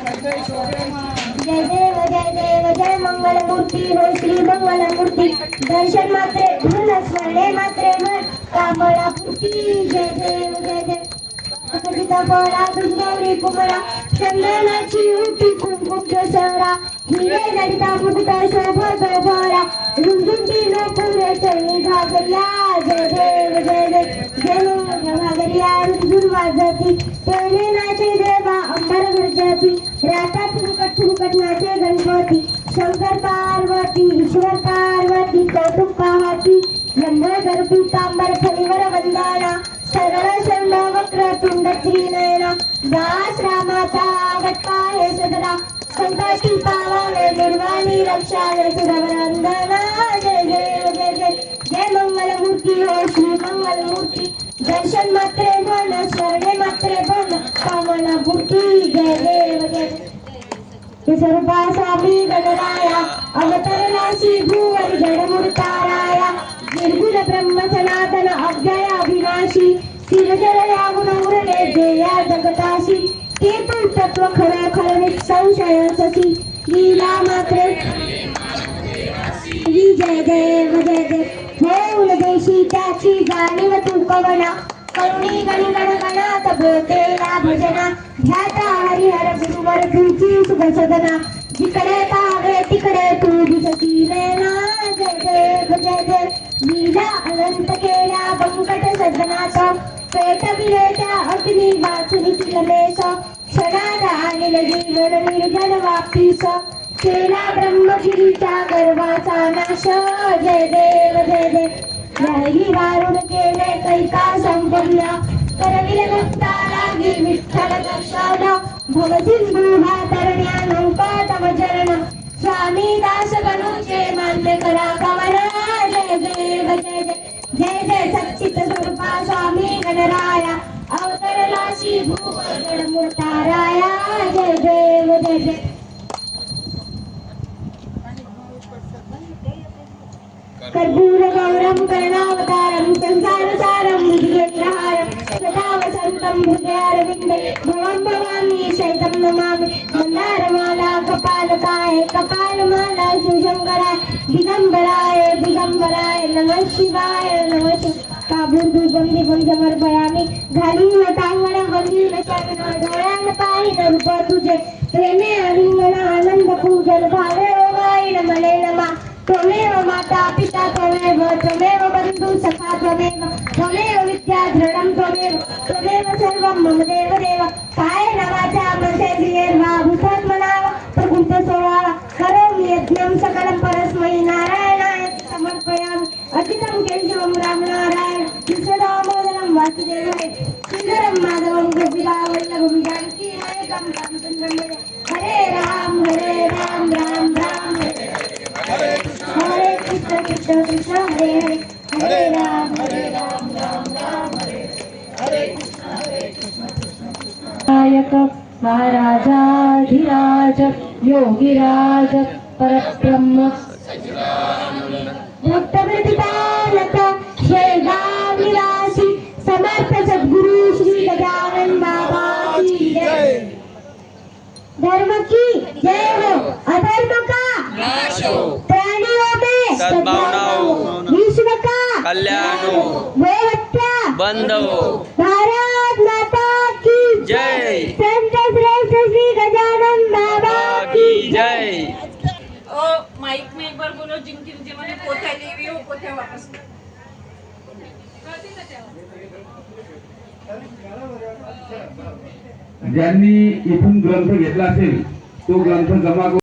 जय देव जय देव जय मंगल मूर्ती हो श्री मंगल मूर्ती दर्शन मात्रे धन स्मरणे मात्रे मन कामळा पूर्ती जय देव जय देव सीताफळा दुर्गौरी कुमरा चंदनाची उठी कुंकुम केसरा हिरे ललिता मुकुट शोभत भरा रुंदुंटी नोपुरे चरणी घागरिया जय देव जय देव जय मंगल घागरिया रुंदून वाजती तेने नाचे देवा अंबर गरजती रातात फुकट फुकट नाचे गणपती शंकर पार्वती ईश्वर पार्वती कौतुक पाहती लंबोदर पीतांबर फणीवर वंदना सरळ शंड वक्र तुंड त्रिनयना दास रामाचा गट्टा हे सदरा संकटी पावावे निर्वाणी रक्षावे सुरवरंदना जय देव जय जय जय मंगल मूर्ती हो श्री मंगल मूर्ती दर्शन मात्रे मन स्मरणे मात्रे स्वरूपा स्वामी गणराया अवतरणाशी भूवरी जडमूर्ताराया निर्गुण ब्रह्म सनातन अव्यय अविनाशी सिरजरया गुणवरणे देया जगताशी ते पण तत्व खरं खरं निसंशय ससी लीला मात्र. श्री जय देव जय देव होऊन देशी त्याची जाणीव तू कवना करुणी गणी गण गणात बोतेला भजना तुझी सदना जिकडे पावे तिकडे तू दिसती नैना जय देव जय। देव लीला अनंत केला, बंकट सदनात पेट विरेच्या अग्नी वाचुनी तिलमेश क्षणात आणील जीवन निर्जन वापीस केला ब्रह्मगिरीच्या गर्वाचा नाश। जय देव जय देव। याही वारुण केले कैका संपल्या करविले मुक्ता लागी विठ्ठल दर्शन भवसिंधू हा कर्पूर गौरम करुणावतारम संसारसारम भुजगेन्द्रहारम सदा वसन्तं हृदयारविन्दे भवं भवामि शैतं नमामि मन्दारमाला कपालकाय कपालमाला शिवशङ्कराय दिगम्बराय दिगम्बराय नमः शिवाय नमः शिवाय काबुल काबूर्दूजं दिवं समर्पयामि घालीन टांगण वंदीन शरण डोळ्यान तुझे प्रेमे अलिंगन आनंद पूजन भावे ओवाईन मले नमा त्वमेव माता पिता त्वमेव त्वमेव बन्धु सखा त्वमेव त्वमेव विद्या दृढं त्वमेव त्वमेव सर्वं मम देव देव काय नवाचा मनसेंद्रियेर्वा भूतात्मनाव कृष्ण कृष्ण हरे हरे हरे राम हरे राम राम राम हरे नायक महाराजाधिराज योगिराज परब्रह्म समर्थ सद्गुरु श्री गजानन बाबा की जय धर्म की जय हो, अधर्म कल्याण हो वो हत्या बंद हो भारत माता की जय संत श्रेष्ठ श्री गजानन बाबा की जय ओ माइक में एक बार बोलो जिनकी जिन्होंने पोथ्या ली हुई है वो पोथ्या वापस लो। ज्यांनी इथून ग्रंथ घेतला असेल तो ग्रंथ जमा करून